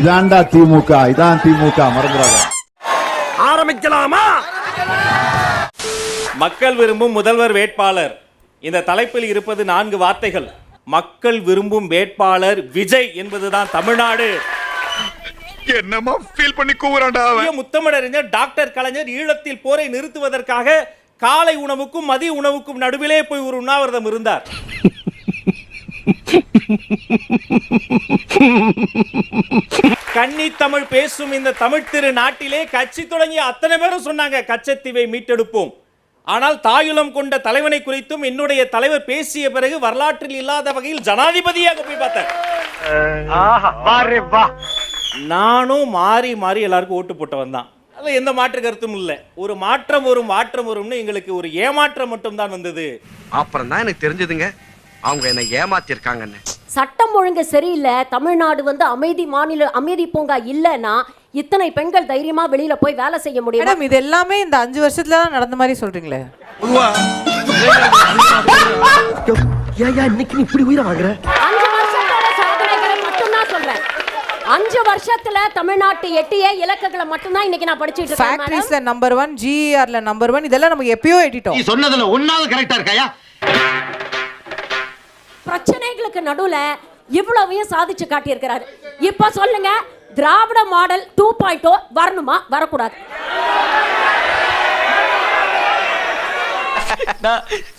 இதான்டா திமுக இதான் திமுக மறந்துடாத. ஆரம்பிக்கலாமா? மக்கள் விரும்பும் முதல்வர் வேட்பாளர். இந்த தலைப்பில் இருப்பது நான்கு வார்த்தைகள். மக்கள் விரும்பும் வேட்பாளர் விஜய் என்பதுதான் தமிழ்நாடு. என்னமா ஃபீல் பண்ணி பெரிய முத்தமிழறிஞர் டாக்டர் கலைஞர் ஈழத்தில் போரை நிறுத்துவதற்காக காலை உணவுக்கும் மதிய உணவுக்கும் நடுவிலே போய் ஒரு உண்ணாவிரதம் இருந்தார். கன்னி தமிழ் பேசும் இந்த தமிழ் திரு நாட்டிலே கட்சி தொடங்கிய அத்தனை பேரும் சொன்னாங்க கச்சத்தீவை மீட்டெடுப்போம். ஆனால் தாயுளம் கொண்ட தலைவனை குறித்தும் என்னுடைய தலைவர் பேசிய பிறகு வரலாற்றில் இல்லாத வகையில் ஜனாதிபதியாக போய் பார்த்தேன். நானும் மாறி மாறி எல்லாருக்கும் ஓட்டு போட்டவன் தான். அதில் எந்த மாற்று கருத்தும் இல்லை. ஒரு மாற்றம் வரும் மாற்றம் வரும்னு எங்களுக்கு ஒரு ஏமாற்றம் மட்டும் தான் வந்தது. அப்புறம் தான் எனக்கு தெரிஞ்சதுங்க. அவங்க என்ன ஏமாத்திருக்காங்கன்னு. சட்டம் ஒழுங்கு சரியில்லை. தமிழ்நாடு வந்து அமைதி மாநில அமைதி பூங்கா இல்லைன்னா இத்தனை பெண்கள் தைரியமா வெளியில போய் வேலை செய்ய முடியும்? மேடம் இது எல்லாமே இந்த அஞ்சு வருஷத்துல தான் நடந்த மாதிரி சொல்றீங்களே. ஏயா இன்னைக்கு நீ இப்படி உயிரை வாங்குற? அஞ்சு வருஷத்தோட சாதனைகளை மட்டும்தான் சொல்றேன். அஞ்சு வருஷத்துல தமிழ்நாட்டு எட்டிய இலக்குகளை மட்டும்தான் இன்னைக்கு நான் படிச்சுட்டு இருக்கேன். ஃபேக்டரிஸ்ல நம்பர் ஒன் ஜிஆர்ல நம்பர் ஒன் இதெல்லாம் நமக்கு எப்பயோ எட்டிட்டோம். சொன்னதுல ஒன்னாவது கரெக்டா இருக்காயா? பிரச்சனைகளுக்கு நடுவுல இவ்வளவையும் சாதிச்சு காட்டியிருக்கிறாரு. இப்ப சொல்லுங்க Dravida model two point O வரணுமா? வரக்கூடாது.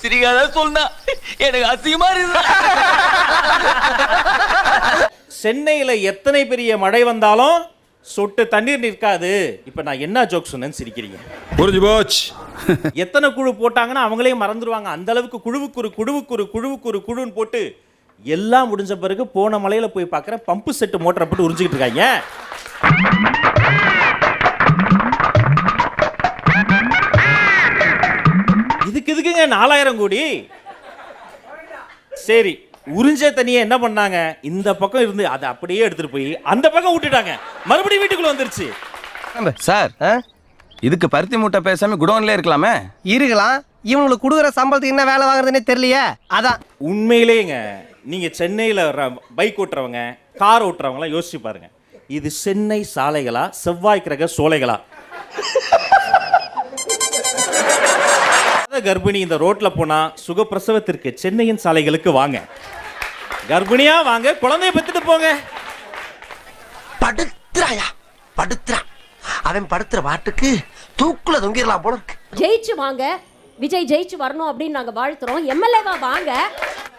சிரிக்காத சொன்னா எனக்கு அசிங்கமா சென்னையில் எத்தனை பெரிய மழை வந்தாலும் சொட்டு தண்ணீர் நிற்காது. இப்போ நான் என்ன ஜோக் சொன்னேன்னு சிரிக்கிறீங்க. புரிஞ்சு போச்சு. எத்தனை குழு போட்டாங்கன்னா அவங்களே மறந்துடுவாங்க அந்த அளவுக்கு குழுவுக்கு ஒரு குழுவுக்கு ஒரு குழுவுக்கு ஒரு குழுன்னு போட்டு எல்லாம் முடிஞ்ச பிறகு போன மலையில போய் பார்க்குற பம்பு செட்டு மோட்டரை போட்டு உறிஞ்சிக்கிட்டு இருக்காங்க. இதுக்கு இதுக்குங்க நாலாயிரம் கோடி? சரி. உறிஞ்ச தண்ணியை என்ன பண்ணாங்க? இந்த பக்கம் இருந்து அதை அப்படியே எடுத்துட்டு போய் அந்த பக்கம் விட்டுட்டாங்க மறுபடியும் வீட்டுக்குள்ள வந்துருச்சு. சார் இதுக்கு பருத்தி மூட்டை பேசாம குடோன்ல இருக்கலாமே? இருக்கலாம். இவங்களுக்கு கொடுக்குற சம்பளத்துக்கு என்ன வேலை வாங்குறதுனே தெரியலையே. அதான். உண்மையிலேங்க நீங்க சென்னையில் பைக் ஓட்டுறவங்க கார் ஓட்டுறவங்களாம் யோசிச்சு பாருங்க. இது சென்னை சாலைகளா செவ்வாய் கிரக சோலைகளா? கர்ப்பிணி இந்த ரோட்ல போனா சுகப்பிரசவத்திற்கு சென்னையின் சாலைகளுக்கு வாங்க. கர்ப்பிணியா வாங்க. குழந்தைய பெத்துட்டு போங்க. படுத்துறாயா? படுத்துறா. அவன் படுத்துற பாட்டுக்கு தூக்குல தொங்கிடலாம் போல இருக்கு. ஜெயிச்சு வாங்க. விஜய் ஜெயிச்சு வரணும் அப்படின்னு நாங்க வாழ்த்துறோம். எம்எல்ஏவா வாங்க.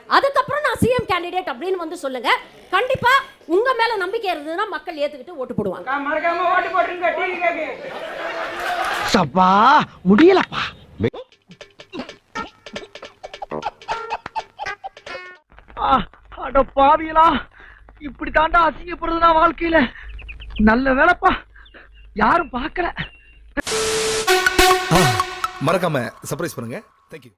அதுக்கப்புறம் நான் சிஎம் கேண்டிடேட் அப்படின்னு வந்து சொல்லுங்க. கண்டிப்பா உங்க மேல நம்பிக்கை இருந்ததுன்னா மக்கள் ஏத்துக்கிட்டு ஓட்டு போடுவாங்க. சப்பா முடியலப்பா. அட பாவியலா இப்படி தாண்டா அசிங்கப்படுறதுனா வாழ்க்கையில. நல்ல வேலைப்பா. யாரும் பார்க்கல. மறக்காம சர்ப்ரைஸ் பண்ணுங்க. தேங்க்யூ